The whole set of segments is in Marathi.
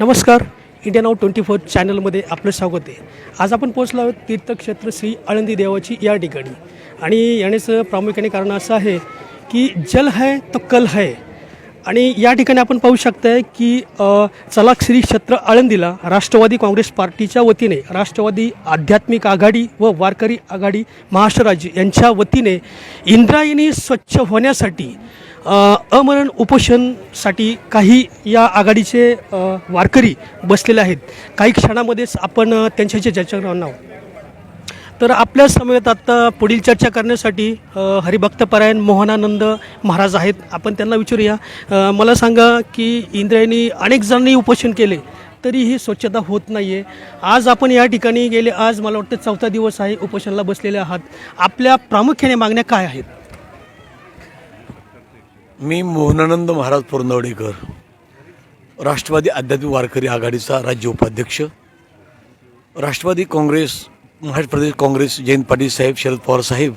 नमस्कार. इंडिया नाव ट्वेंटी फोर चॅनलमध्ये आपलं स्वागत आहे. आज आपण पोहोचलो आहोत तीर्थक्षेत्र श्री आळंदी देवाची या ठिकाणी. आणि येण्याचं प्रामुख्याने कारण असं आहे की जल है तो कल है. आणि या ठिकाणी आपण पाहू शकताय की चला श्री क्षेत्र आळंदीला राष्ट्रवादी काँग्रेस पार्टीच्या वतीने राष्ट्रवादी आध्यात्मिक आघाडी व वारकरी आघाडी महाराष्ट्र राज्य यांच्या वतीने इंद्रायणी स्वच्छ होण्यासाठी अमरण उपोषणसाठी काही या आघाडीचे वारकरी बसलेले आहेत. काही क्षणामध्येच आपण त्यांच्याशी चर्चा करणार आहोत. तर आपल्या समवेत आता पुढील चर्चा करण्यासाठी हरिभक्तपरायण मोहनानंद महाराज आहेत. आपण त्यांना विचारूया. मला सांगा की इंद्रायणी अनेक जणांनी उपोषण केले तरीही स्वच्छता होत नाही आहे आज आपण या ठिकाणी गेले आज मला वाटतं चौथा दिवस आहे उपोषणाला बसलेले आहात. आपल्या प्रामुख्याने मागण्या काय आहेत? मी मोहनानंद महाराज पुरंदवडेकर राष्ट्रवादी आध्यात्मिक वारकरी आघाडीचा राज्य उपाध्यक्ष राष्ट्रवादी काँग्रेस महाराष्ट्र प्रदेश काँग्रेस जयंत पाटील साहेब शरद पवार साहेब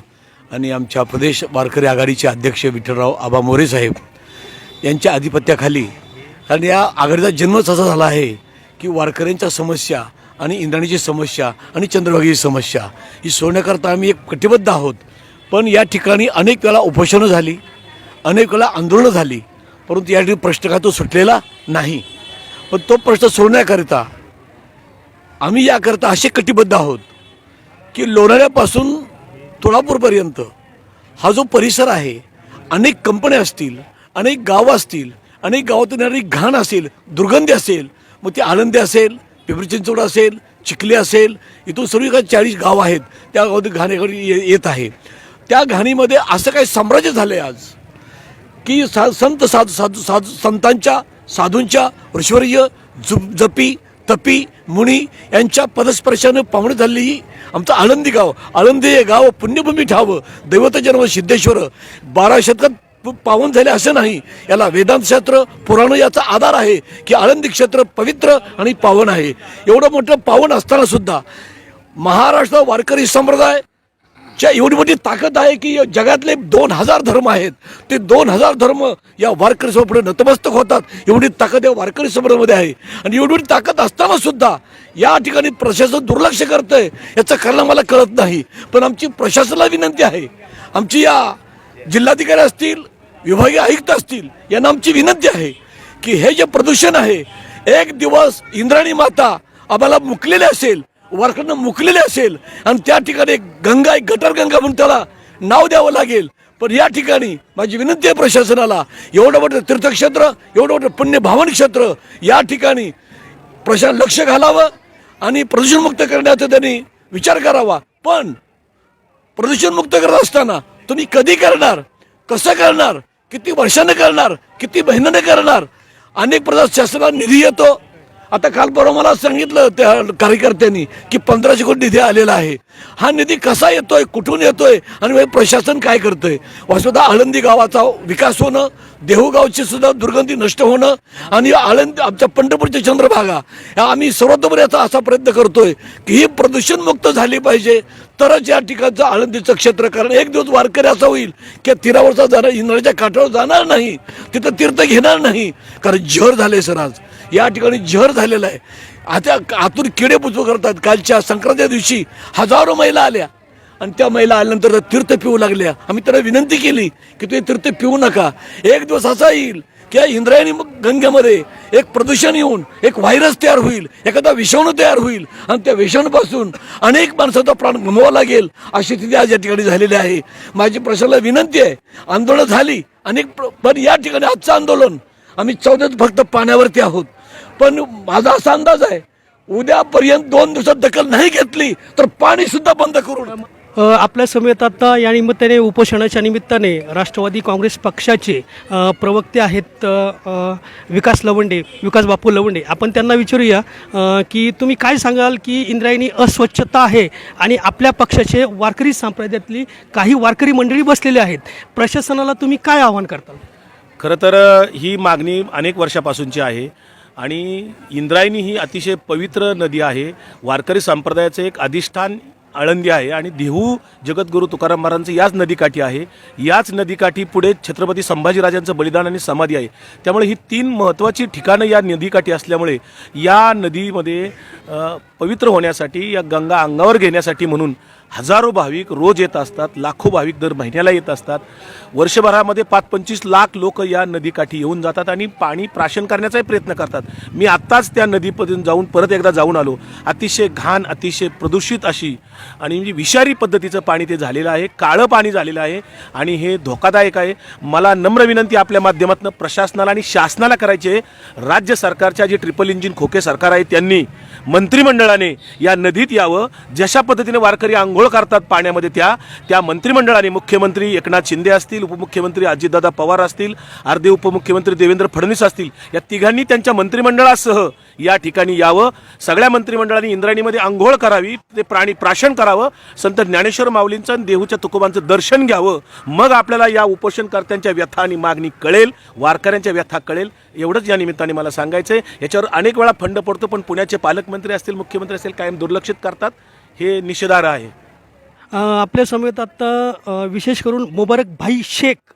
आणि आमच्या प्रदेश वारकरी आघाडीचे अध्यक्ष विठ्ठलराव आबा मोरे साहेब यांच्या आधिपत्याखाली कारण या आघाडीचा जन्मच असा झाला आहे की वारकऱ्यांच्या समस्या आणि इंद्राणीची समस्या आणि चंद्रभागीची समस्या ही सोडण्याकरता आम्ही एक कटिबद्ध आहोत. पण या ठिकाणी अनेक वेळा उपोषणं झाली. अनेक वेळा आंदोलनं झाली. परंतु या ठिकाणी प्रश्न काय तो सुटलेला नाही. पण तो प्रश्न सोडण्याकरिता आम्ही याकरता असे कटिबद्ध आहोत की लोणाऱ्यापासून तुळापूरपर्यंत हा जो परिसर आहे अनेक कंपन्या असतील अनेक गावं असतील अनेक गावातून येणारी घाण असेल दुर्गंधी असेल मग ती आनंदी असेल पिंपरी चिंचवड असेल चिखली असेल इथून सर्व काही चाळीस गावं आहेत. त्या गावात घाणेकडे ये- येत आहे. त्या घाणीमध्ये असं काही साम्राज्य झालं आहे आज. की सा संत साधू साधू साधू संतांच्या साधूंच्या ऋश्वर्य जुप जपी तपी मुनी यांच्या पदस्पर्शानं पाहुणे झालेली आमचं आळंदी गाव. आळंदी हे गाव पुण्यभूमी ठावं. दैवत जन्म सिद्धेश्वर. बारा शतकात पावन झाले असं नाही. याला वेदांत क्षेत्र पुराण याचा आधार आहे की आळंदी क्षेत्र पवित्र आणि पावन आहे. एवढं मोठं पावन असताना सुद्धा महाराष्ट्र वारकरी संप्रदाय च्या एवढी मोठी ताकद आहे की जगातले दोन हजार धर्म आहेत ते दोन हजार धर्म या वारकरी समोर नतमस्तक होतात. एवढी ताकद या वारकरी समोरमध्ये आहे. आणि एवढी मोठी ताकद असताना सुद्धा या ठिकाणी प्रशासन दुर्लक्ष करतंय याचं कारण मला कळत नाही. पण आमची प्रशासनाला विनंती आहे. आमची या जिल्हाधिकारी असतील विभागीय आयुक्त असतील यांना आमची विनंती आहे की हे जे प्रदूषण आहे एक दिवस इंद्राणी माता आम्हाला मुकलेले असेल वारकऱ्यांना मुकलेले असेल आणि त्या ठिकाणी गंगा एक गटर गंगा म्हणून त्याला नाव द्यावं लागेल. पण या ठिकाणी माझी विनंती आहे प्रशासनाला एवढं मोठं तीर्थक्षेत्र एवढं मोठं पुण्यभावन क्षेत्र या ठिकाणी प्रशासन लक्ष घालावं आणि प्रदूषणमुक्त करण्याचा त्यांनी विचार करावा. पण प्रदूषणमुक्त करत असताना तुम्ही कधी करणार कसं करणार किती वर्षाने करणार किती महिन्याने करणार? अनेक प्रकार शासनाला निधी येतो. आता काल परवा मला सांगितलं त्या कार्यकर्त्यांनी की पंधराशे कोटी निधी आलेला आहे. हा निधी कसा येतोय कुठून येतोय आणि प्रशासन काय करतंय? वास्तवतः आळंदी गावाचा विकास होणं देहूगावची सुद्धा दुर्गंधी नष्ट होणं आणि आळंदी आमच्या पंढरपूरच्या चंद्रभागा या आम्ही सर्वतोपरी याचा असा प्रयत्न करतोय की ही प्रदूषणमुक्त झाली पाहिजे. तरच या ठिकाणचं आळंदीचं क्षेत्र कारण एक दिवस वारकरी असा होईल की तीरावरचा जाणार इंद्राच्या काठावर जाणार नाही तिथं तीर्थ घेणार नाही कारण झर झाले सर आज. या ठिकाणी झर झालेलं आहे. आता आतून किडे पुचू करतात. कालच्या संक्रांतीच्या दिवशी हजारो महिला आल्या. आणि त्या महिला आल्यानंतर तीर्थ पिऊ लागल्या. आम्ही त्यांना विनंती केली की तुम्ही तीर्थ पिऊ नका. एक दिवस असा येईल की या इंद्रायणी गंगेमध्ये एक प्रदूषण येऊन एक व्हायरस तयार होईल एखादा विषाणू तयार होईल. आणि त्या विषाणूपासून अनेक माणसाचा प्राण गमवावा लागेल अशी स्थिती आज या ठिकाणी झालेली आहे. माझी प्रशासनाला विनंती आहे आंदोलन झाली. अनेक प्र- पण या ठिकाणी आजचं आंदोलन आम्ही चौदात फक्त पाण्यावरती आहोत. पण माझा असा अंदाज आहे उद्यापर्यंत दोन दिवसात दखल नाही घेतली तर पाणी सुद्धा बंद करू नये. अ, आपल्या समेत आता या निमित्ताने उपोषणाच्या निमित्ताने राष्ट्रवादी काँग्रेस पक्षाचे प्रवक्ते आहेत विकास लवंडे विकास बापू लवंडे. आपण त्यांना विचारूया की तुम्ही काय सांगाल की इंद्रायणी अस्वच्छता आहे आणि आपल्या पक्षाचे वारकरी संप्रदायातली काही वारकरी मंडळी बसलेली आहेत प्रशासनाला तुम्ही काय आव्हान करताल? खरं तर ही मागणी अनेक वर्षापासूनची आहे. आणि इंद्रायणी ही अतिशय पवित्र नदी आहे. वारकरी संप्रदायाचं एक अधिष्ठान आळंदी आहे आणि देहू जगद्गुरू तुकाराम महाराजांचं याच नदीकाठी आहे. याच नदीकाठी पुढे छत्रपती संभाजीराजांचं बलिदान आणि समाधी आहे. त्यामुळे ही तीन महत्त्वाची ठिकाणं या नदीकाठी असल्यामुळे या नदीमध्ये पवित्र होण्यासाठी या गंगा अंगावर घेण्यासाठी म्हणून हजारो भाविक रोज येत असतात लाखो भाविक दर महिन्याला येत असतात. वर्षभरामध्ये पाच पंचवीस लाख लोक या नदीकाठी येऊन जातात आणि पाणी प्राशन करण्याचाही प्रयत्न करतात. मी आत्ताच त्या नदीपर्यंत जाऊन परत एकदा जाऊन आलो. अतिशय घाण अतिशय प्रदूषित अशी आणि म्हणजे विषारी पद्धतीचं पाणी ते झालेलं आहे काळं पाणी झालेलं आहे आणि हे धोकादायक आहे. मला नम्र विनंती आपल्या माध्यमातून प्रशासनाला आणि शासनाला करायची आहे. राज्य सरकारच्या जे ट्रिपल इंजिन खोके सरकार आहे त्यांनी मंत्रिमंडळाने या नदीत यावं. जशा पद्धतीने वारकरी आंघोळ करतात पाण्यामध्ये त्या. त्या मंत्रिमंडळाने मुख्यमंत्री एकनाथ शिंदे असतील उपमुख्यमंत्री अजितदादा पवार असतील अर्धे उपमुख्यमंत्री देवेंद्र फडणवीस असतील या तिघांनी त्यांच्या मंत्रिमंडळासह या ठिकाणी यावं. सगळ्या मंत्रिमंडळाने इंद्रायणीमध्ये आंघोळ करावी ते प्राणी प्राशन करावं. संत ज्ञानेश्वर माऊलींचं आणि देहूच्या तुकोबांचं दर्शन घ्यावं. मग आपल्याला या उपोषणकर्त्यांच्या व्यथा आणि मागणी कळेल वारकऱ्यांच्या व्यथा कळेल. एवढंच या निमित्ताने मला सांगायचं आहे याच्यावर अनेक वेळा फंड पडतो पण पुण्याचे पालकमंत्री असतील मुख्यमंत्री असतील कायम दुर्लक्षित करतात. हे निषेधार्ह आहे. आपल्या समेत आता विशेष करून मुबारक भाई शेख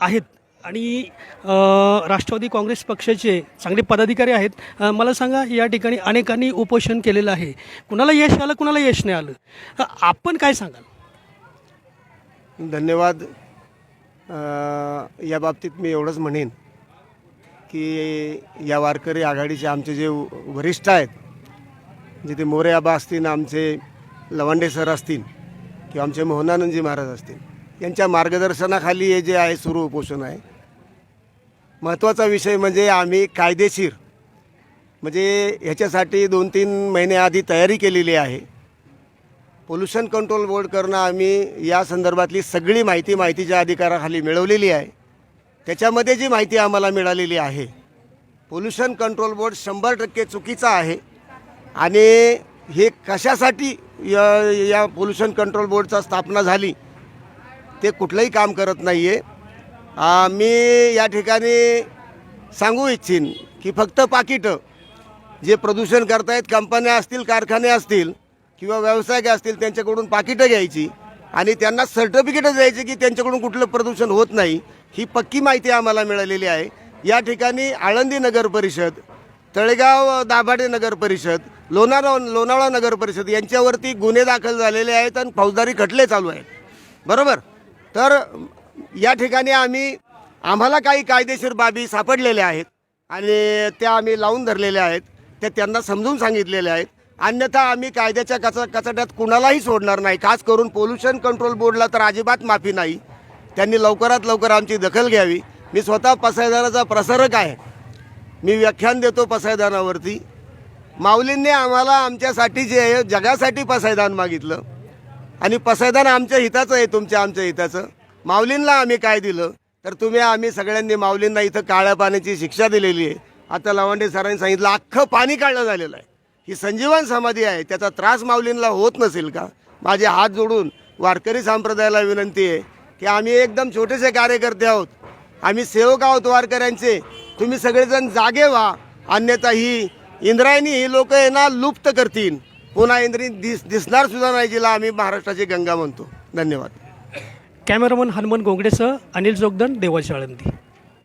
आहेत. आणि राष्ट्रवादी काँग्रेस पक्षाचे चांगले पदाधिकारी आहेत. मला सांगा या ठिकाणी अनेकांनी उपोषण केलेलं आहे. कुणाला यश आलं कुणाला यश नाही आलं? आपण काय सांगाल? धन्यवाद. या बाबतीत मी एवढंच म्हणेन की या वारकरी आघाडीचे आमचे जे वरिष्ठ आहेत जिथे मोरे आबा असतील आमचे लवांडे सर असतील किंवा आमचे मोहनानंदजी महाराज असतील यांच्या मार्गदर्शनाखाली हे जे आहे सुरू उपोषण आहे. महत्त्वाचा विषय म्हणजे आम्ही कायदेशीर म्हणजे ह्याच्यासाठी दोन तीन महिने आधी तयारी केलेली आहे. पोल्युशन कंट्रोल बोर्ड आम्ही या संदर्भातली सगळी माहिती माहितीच्या अधिकाराखाली मिळवलेली आहे. त्याच्यामध्ये जी माहिती आम्हाला मिळालेली आहे पोल्युशन कंट्रोल बोर्ड शंभर टक्के चुकीचा आहे. आणि हे कशासाठी या या पोल्युशन कंट्रोल बोर्डचा स्थापना झाली ते कुठलंही काम करत नाही आहे मी या ठिकाणी सांगू इच्छिन की फक्त पाकिटं जे प्रदूषण करतायत कंपन्या असतील कारखाने असतील किंवा व्यावसायिक असतील त्यांच्याकडून पाकिटं घ्यायची आणि त्यांना सर्टिफिकेटं द्यायची की त्यांच्याकडून कुठलं प्रदूषण होत नाही ही पक्की माहिती आम्हाला मिळालेली आहे. या ठिकाणी आळंदी नगर परिषद तळेगाव दाभाडे नगर परिषद लोणारा लोणावळा नगर परिषद यांच्यावरती गुन्हे दाखल झालेले आहेत आणि फौजदारी खटले चालू आहेत. बरोबर? तर या ठिकाणी आम्ही आम्हाला काही कायदेशीर बाबी सापडलेल्या आहेत आणि त्या आम्ही लावून धरलेल्या आहेत. त्या त्यांना समजून सांगितलेल्या आहेत. अन्यथा आम्ही कायद्याच्या कचा कचाट्यात कुणालाही सोडणार नाही. खास करून पोल्युशन कंट्रोल बोर्डला तर अजिबात माफी नाही. त्यांनी लवकरात लवकर आमची दखल घ्यावी. मी स्वतः पसायदानाचा प्रसारक आहे. मी व्याख्यान देतो पसायदानावरती माऊलींनी आम्हाला आमच्यासाठी जे आहे जगासाठी पसायदान मागितलं. आणि पसायदान आमच्या हिताचं आहे तुमच्या आमच्या हिताचं. माऊलींना आम्ही काय दिलं? तर तुम्ही आम्ही सगळ्यांनी माऊलींना इथं काळ्या पाण्याची शिक्षा दिलेली आहे. आता लवंडे सरांनी सांगितलं अख्खं पाणी काढलं झालेलं आहे. ही संजीवन समाधी आहे त्याचा त्रास माऊलींना होत नसेल का? माझे हात जोडून वारकरी संप्रदायाला विनंती आहे की आम्ही एकदम छोटेसे कार्यकर्ते आहोत. आम्ही सेवक आहोत वारकऱ्यांचे. तुम्ही सगळेजण जागे व्हा. अन्यथा ही इंद्रायणी ही लोक आहे ना लुप्त करतील. पुन्हा इंद्री दिस दिसणार सुद्धा नाही जिला आम्ही महाराष्ट्राची गंगा म्हणतो. धन्यवाद. कॅमेरामन हनुमान गोंगडेसह अनिल जोगदन देवाची आळंदी.